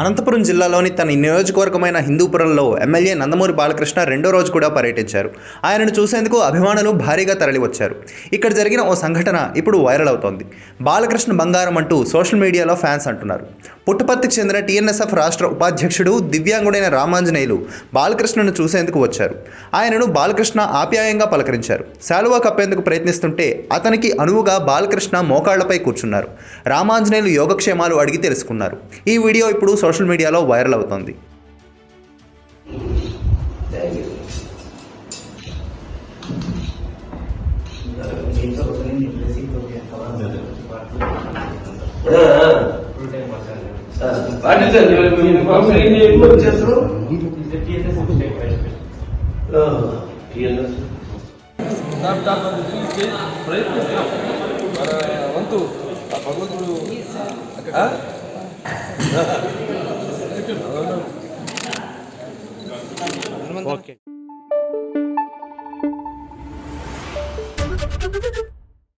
అనంతపురం జిల్లాలోని తన నియోజకవర్గమైన హిందూపురంలో ఎమ్మెల్యే నందమూరి బాలకృష్ణ రెండో రోజు కూడా పర్యటించారు. ఆయనను చూసేందుకు అభిమానులు భారీగా తరలివచ్చారు. ఇక్కడ జరిగిన ఓ సంఘటన ఇప్పుడు వైరల్ అవుతోంది. బాలకృష్ణ బంగారం అంటూ సోషల్ మీడియాలో ఫ్యాన్స్ అంటున్నారు. పుట్టపర్తికి చెందిన టీఎన్ఎస్ఎఫ్ రాష్ట్ర ఉపాధ్యక్షుడు దివ్యాంగుడైన రామాంజనేయులు బాలకృష్ణను చూసేందుకు వచ్చారు. ఆయనను బాలకృష్ణ ఆప్యాయంగా పలకరించారు. శాలువా కప్పేందుకు ప్రయత్నిస్తుంటే అతనికి అనువుగా బాలకృష్ణ మోకాళ్ళపై కూర్చున్నారు. రామాంజనేయులు యోగక్షేమాలు అడిగి తెలుసుకున్నారు. ఈ వీడియో ఇప్పుడు సోషల్ మీడియాలో వైరల్ అవుతోంది. ಹೆಸರು ಪ್ರಯತ್ನ ಒಂದು ಭಗವಂತರು ಓಕೆ